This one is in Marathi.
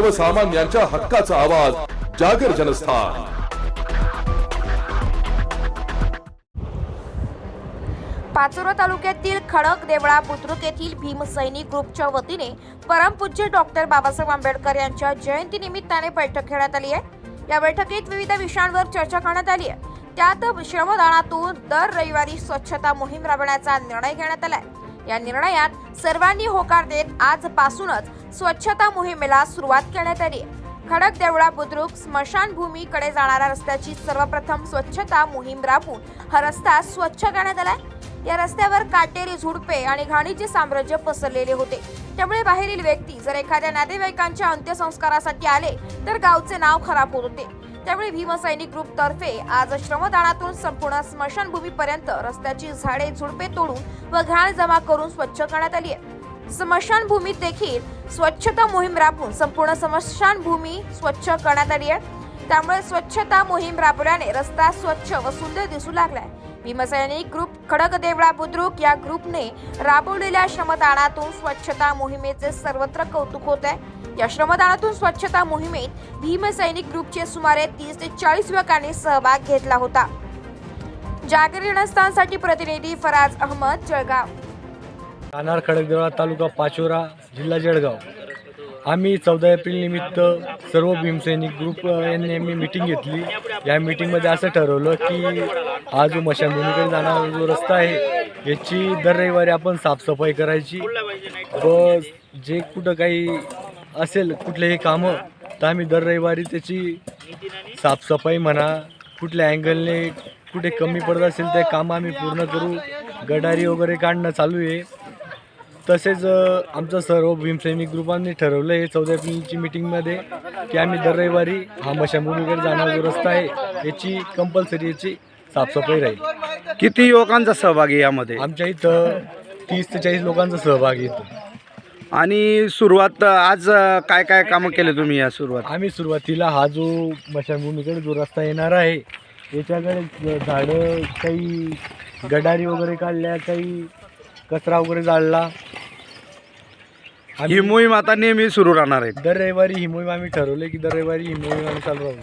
सर्वसामान्यांच्या हक्काचा आवाज जागर जनस्थान. पाचोरा तालुक्यातील खडक देवळा बुद्रुक येथील भीमसैनिक ग्रुपच्या वतीने परमपूज्य डॉक्टर बाबासाहेब आंबेडकर यांच्या जयंती निमित्ताने बैठक घेण्यात आली आहे. या बैठकीत विविध विषयांवर चर्चा करण्यात आली आहे. त्यात श्रमदानातून दर रविवारी स्वच्छता मोहीम राबवण्याचा निर्णय घेण्यात आलाय. या निर्णयात सर्वांनी होकार देत आजपासूनच स्वच्छता मोहिमेला सुरुवात करण्यात आली. खडक देवळा बुद्रुक स्मशानभूमीकडे जाणाऱ्या रस्त्याची सर्वप्रथम स्वच्छता मोहीम राबवून हा रस्ता स्वच्छ करण्यात आला या रस्त्यावर काटेरी झुडपे आणि घाणीचे साम्राज्य पसरलेले होते. त्यामुळे बाहेरील व्यक्ती जर एखाद्या नातेवाईकांच्या अंत्यसंस्कारासाठी आले तर गावचे नाव खराब होत होते. त्यामुळे भीमसैनिक ग्रुप तर्फे आज श्रमदानातून संपूर्ण स्मशानभूमीपर्यंत रस्त्याची झाडे झुडपे तोडून व घाण जमा करून स्वच्छ करण्यात आली आहे. स्मशानभूमीत देखील स्वच्छता मोहीम राबवून संपूर्ण स्मशानभूमी स्वच्छ करण्यात आली आहे. त्यामुळे स्वच्छता मोहीम राबवल्याने रस्ता स्वच्छ व सुंदर दिसू लागलाय. भीमसैनिक ग्रुप खडक देवळा बुद्रुक या ग्रुपने राबवलेल्या श्रमदानातून स्वच्छता मोहिमेचे सर्वत्र कौतुक होत आहे. या श्रमदानातून स्वच्छता मोहिमेत भीमसैनिक ग्रुपचे सुमारे तीस ते चाळीस युवकांनी सहभाग घेतला होता. जागरण प्रतिनिधी फराज अहमद जळगाव. राहणार खडकदेवळा तालुका पाचोरा जिल्हा जळगाव. आम्ही चौदा एप्रिल निमित्त सर्व भीमसैनिक ग्रुप यांनी आम्ही मिटिंग घेतली. या मिटिंगमध्ये असं ठरवलं की हा जो मशानभूमीकडे जाणारा जो रस्ता आहे याची दर रविवारी आपण साफसफाई करायची व जे कुठं काही असेल कुठलेही कामं तर आम्ही दर रविवारी त्याची साफसफाई म्हणा कुठल्या अँगलने कुठे कमी पडत असेल ते कामं आम्ही पूर्ण करू. गडारी वगैरे काढणं चालू आहे. तसेच आमचं सर्व भीमसैनिक ग्रुपांनी ठरवलं आहे चौदा एप्रिलची मिटिंगमध्ये की आम्ही दर रविवारी हा मशाभूमीकडे जाणारा जो रस्ता आहे. याची कंपल्सरी याची साफसफाई राहील. किती युवकांचा सहभाग आहे यामध्ये? आमच्या इथं तीस ते चाळीस लोकांचा सहभाग येतो आणि सुरुवात आज काय काय कामं केले तुम्ही या सुरुवात? आम्ही सुरुवातीला हा जो मशाभूमीकडे जो रस्ता येणार आहे याच्याकडे झाडं काही गडारी वगैरे काढल्या काही कचरा वगैरे जाळला. ही मोहीम आता नेहमी सुरू राहणार आहे. दर रविवारी ही मोहीम आम्ही ठरवले की दर रविवारी ही मोहीम आम्ही चालू राहू